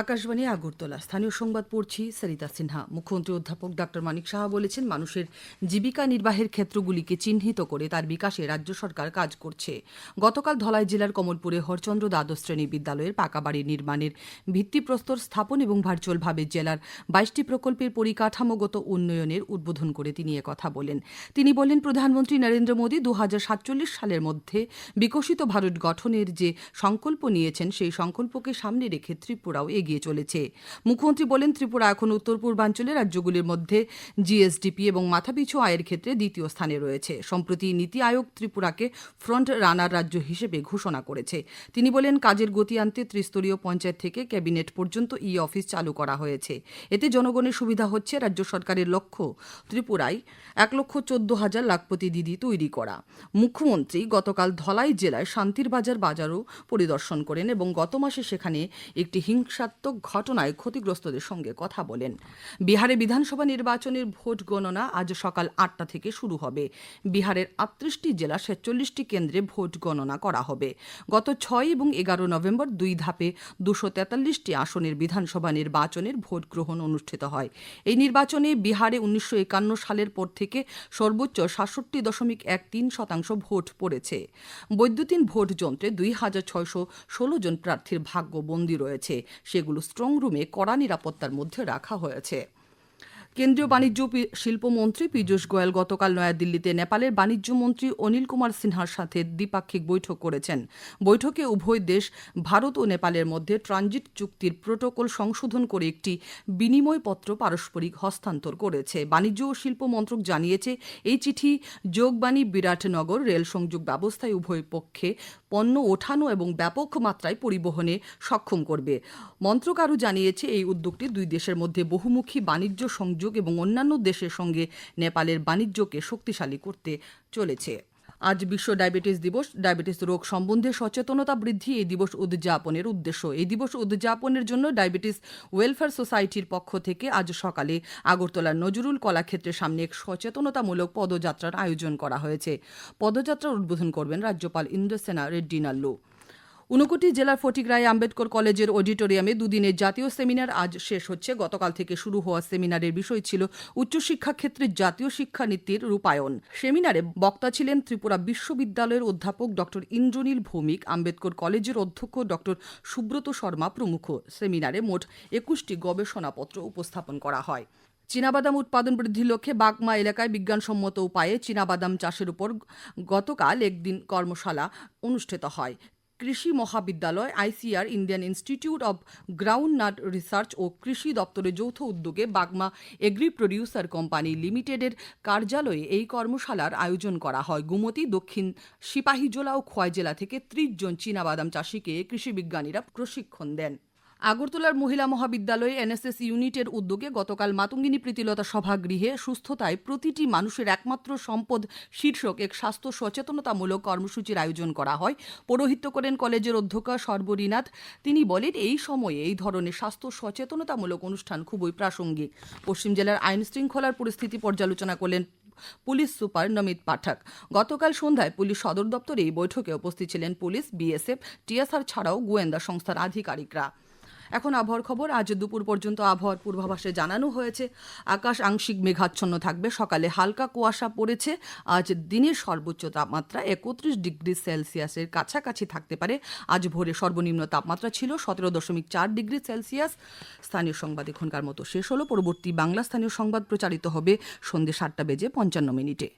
আকাশবাণী আগরতলা। স্থানীয় সংবাদ পড়ছি সরিতা সিনহা। মুখ্যমন্ত্রী অধ্যাপক ডক্টর মানিক সাহা বলেছেন, মানুষের জীবিকা নির্বাহের ক্ষেত্রগুলিকে চিহ্নিত করে তার বিকাশে রাজ্য সরকার কাজ করছে। গতকাল ধলাই জেলার কমলপুরে হরচন্দ্র দ্বাদশ শ্রেণি বিদ্যালয়ের পাকা বাড়ি নির্মাণের ভিত্তিপ্রস্তর স্থাপন এবং ভার্চুয়ালভাবে জেলার বাইশটি প্রকল্পের পরিকাঠামোগত উন্নয়নের উদ্বোধন করে তিনি কথা বলেন। তিনি বলেন, প্রধানমন্ত্রী নরেন্দ্র মোদী দু হাজার সাতচল্লিশ সালের মধ্যে বিকশিত ভারত গঠনের যে সংকল্প নিয়েছেন, সেই সংকল্পকে সামনে রেখে ত্রিপুরাও এগিয়ে চলেছে। মুখ্যমন্ত্রী বলেন, ত্রিপুরা এখন উত্তর পূর্বাঞ্চলের রাজ্যগুলির মধ্যে জিএসডিপি এবং মাথাপিছু আয়ের ক্ষেত্রে দ্বিতীয় স্থানে রয়েছে। সম্প্রতি নীতি আয়োগ ত্রিপুরাকে ফ্রন্ট রানার রাজ্য হিসেবে ঘোষণা করেছে। তিনি বলেন, কাজের গতি আনতে ত্রিস্তরীয় পঞ্চায়েত থেকে ক্যাবিনেট পর্যন্ত ই অফিস চালু করা হয়েছে। এতে জনগণের সুবিধা হচ্ছে রাজ্য সরকারের লক্ষ্য ত্রিপুরায় এক লক্ষ চোদ্দ হাজার লাখপতি দিদি তৈরি করা। মুখ্যমন্ত্রী গতকাল ধলাই জেলায় শান্তির বাজার বাজারও পরিদর্শন করেন এবং গত মাসে সেখানে একটি হিংসাত্মক ঘটনায় ক্ষতিগ্রস্তদের সঙ্গে কথা বলেন। বিহারে বিধানসভা নির্বাচনের ভোট গণনা আজ সকাল আটটা থেকে শুরু হবে। বিহারের আটত্রিশটি জেলা ছেচল্লিশটি কেন্দ্রে ভোট গণনা করা হবে। গত ছয় এবং এগারো নভেম্বর দুই ধাপে দুশো তেতাল্লিশটি আসনের বিধানসভা নির্বাচনের ভোট গ্রহণ অনুষ্ঠিত হয়। এই নির্বাচনে বিহারে উনিশশো একান্ন সালের পর থেকে সর্বোচ্চ সাতষট্টি দশমিক এক তিন শতাংশ ভোট পড়েছে। বৈদ্যুতিন ভোট যন্ত্রে দুই হাজার ছয়শো ষোলো জন প্রার্থীর ভাগ্য বন্দী রয়েছে সেগুলো স্ট্রং রুমে কড়া নিরাপত্তার মধ্যে রাখা হয়েছে। কেন্দ্রীয় বাণিজ্য শিল্পমন্ত্রী পীযূষ গোয়েল গতকাল নয়াদিল্লিতে নেপালের বাণিজ্য মন্ত্রী অনিল কুমার সিনহার সাথে দ্বিপাক্ষিক বৈঠক করেছেন। বৈঠকে উভয় দেশ, ভারত ও নেপালের মধ্যে ট্রানজিট চুক্তির প্রোটোকল সংশোধন করে একটি বিনিময়পত্র পারস্পরিক হস্তান্তর করেছে। বাণিজ্য ও শিল্প মন্ত্রক জানিয়েছে, এই চিঠি যোগবাণী বিরাটনগর রেল সংযোগ ব্যবস্থায় উভয় পক্ষে পণ্য ওঠানো এবং ব্যাপক মাত্রায় পরিবহনে সক্ষম করবে। মন্ত্রক আরও জানিয়েছে, এই উদ্যোগটি দুই দেশের মধ্যে বহুমুখী বাণিজ্য সংযোগ এবং অন্যান্য দেশের সঙ্গে নেপালের বাণিজ্যকে শক্তিশালী করতে চলেছে। আজ বিশ্ব ডায়াবেটিস দিবস, ডায়াবেটিস রোগ সম্বন্ধে সচেতনতা বৃদ্ধি এই দিবস উদযাপনের উদ্দেশ্য। এই দিবস উদযাপনের জন্য ডায়াবেটিস ওয়েলফেয়ার সোসাইটির পক্ষ থেকে আজ সকালে আগরতলার নজরুল কলাক্ষেত্রের সামনে এক সচেতনতামূলক পদযাত্রার আয়োজন করা হয়েছে। পদযাত্রার উদ্বোধন করবেন রাজ্যপাল ইন্দ্রসেনা রেড্ডি নাল্লু। ঊনকোটি জেলার ফটিকরায় আম্বেদকর কলেজের অডিটোরিয়ামে দুদিনের জাতীয় সেমিনার আজ শেষ হচ্ছে। গতকাল থেকে শুরু হওয়া সেমিনারের বিষয় ছিল উচ্চশিক্ষা ক্ষেত্রে জাতীয় শিক্ষানীতির রূপায়ণ। সেমিনারে বক্তা ছিলেন ত্রিপুরা বিশ্ববিদ্যালয়ের অধ্যাপক ডক্টর ইন্দ্রনীল ভৌমিক, আম্বেদকর কলেজের অধ্যক্ষ ডক্টর সুব্রত শর্মা প্রমুখ। সেমিনারে মোট একুশটি গবেষণাপত্র উপস্থাপন করা হয়। চীনাবাদাম উৎপাদন বৃদ্ধির লক্ষ্যে বাগমা এলাকায় বিজ্ঞানসম্মত উপায়ে চীনাবাদাম চাষের উপর গতকাল একদিন কর্মশালা অনুষ্ঠিত হয়। কৃষি মহাবিদ্যালয়, ICR, Indian Institute of groundnut research ও কৃষি দপ্তরের যৌথ উদ্যোগে বাগমা এগ্রি প্রডিউসার কোম্পানি লিমিটেডের কার্যালয়ে এই কর্মশালার আয়োজন করা হয়। গুমতি, দক্ষিণ সিপাহীজোলা ও খোয়াই জেলা থেকে ত্রিশ জন চীনাবাদাম চাষিকে কৃষি বিজ্ঞানীরা প্রশিক্ষণ দেন। আগরতলার মহিলা মহাবিদ্যালয়ে এনএসএস ইউনিটের উদ্যোগে গতকাল মাতঙ্গিনী প্রীতিলতা সভাগৃহে সুস্থতায় প্রতিটি মানুষের একমাত্র সম্পদ শীর্ষক এক স্বাস্থ্য সচেতনতামূলক কর্মসূচির আয়োজন করা হয়। পৌরোহিত্য করেন কলেজের অধ্যক্ষা সর্বরীনাথ। তিনি বলেন, এই সময়ে এই ধরনের স্বাস্থ্য সচেতনতামূলক অনুষ্ঠান খুবই প্রাসঙ্গিক। পশ্চিম জেলার আইন শৃঙ্খলার পরিস্থিতি পর্যালোচনা করলেন পুলিশ সুপার নমিত পাঠক। গতকাল সন্ধ্যায় পুলিশ সদর দপ্তরে এই বৈঠকে উপস্থিত ছিলেন পুলিশ, বিএসএফ, টিএসআর ছাড়াও গোয়েন্দা সংস্থার আধিকারিকরা। এখন আবহাওয়ার খবর, আজ দুপুর পর্যন্ত আবহাওয়ার পূর্বাভাসে জানানো হয়েছে, আকাশ আংশিক মেঘাচ্ছন্ন থাকবে, সকালে হালকা কুয়াশা পড়েছে, আজ দিনের সর্বোচ্চ তাপমাত্রা একত্রিশ ডিগ্রি সেলসিয়াসের কাছাকাছি থাকতে পারে, আজ ভোরে সর্বনিম্ন তাপমাত্রা ছিল সতেরো দশমিক চার ডিগ্রি সেলসিয়াস, স্থানীয় সংবাদ এখনকার মতো শেষ হলো, পরবর্তী বাংলা স্থানীয় সংবাদ প্রচারিত হবে সন্ধ্যে সাতটা বেজে পঞ্চান্ন মিনিটে।